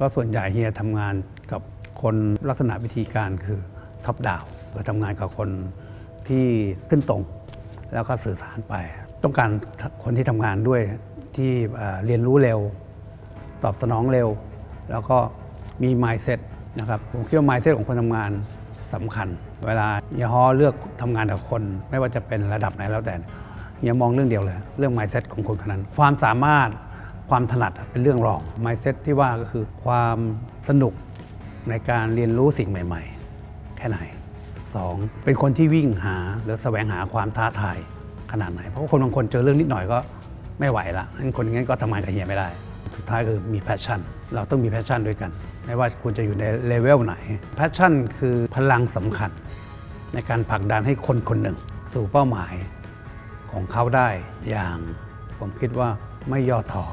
ก็ส่วนใหญ่เฮียทำงานกับคนลักษณะวิธีการคือท็อปดาวก็ทำงานกับคนที่ขึ้นตรง แล้วก็สื่อสารไป ต้องการคนที่ทำงานด้วยที่เรียนรู้เร็ว ตอบสนองเร็ว แล้วก็มี mindset นะครับผมคิดว่า mindset ของคนทำงานสำคัญ เวลาเฮียฮอเลือกทำงานกับคน ไม่ว่าจะเป็นระดับไหนแล้วแต่เฮียมองเรื่องเดียวเลย เรื่อง mindset ของคนคนนั้น ความสามารถ ความถนัดเป็นเรื่องรอง mindset ที่ว่าก็คือความสนุกในการเรียนรู้สิ่งใหม่ ๆ แค่ไหนสองเป็นคนที่วิ่งหาหรือแสวงหาความท้าทายขนาดไหน เพราะคนบางคนเจอเรื่องนิดหน่อยก็ไม่ไหวละงั้นคนอย่างนั้นก็ทำงานกับเฮียไม่ได้ สุดท้ายคือมีแพชชั่น เราต้องมีแพชชั่นด้วยกัน ไม่ว่าคุณจะอยู่ในเลเวลไหน แพชชั่นคือพลังสำคัญ ในการผลักดันให้คนคนหนึ่ง สู่เป้าหมายของเขาได้อย่างผมคิดว่าไม่ย่อท้อ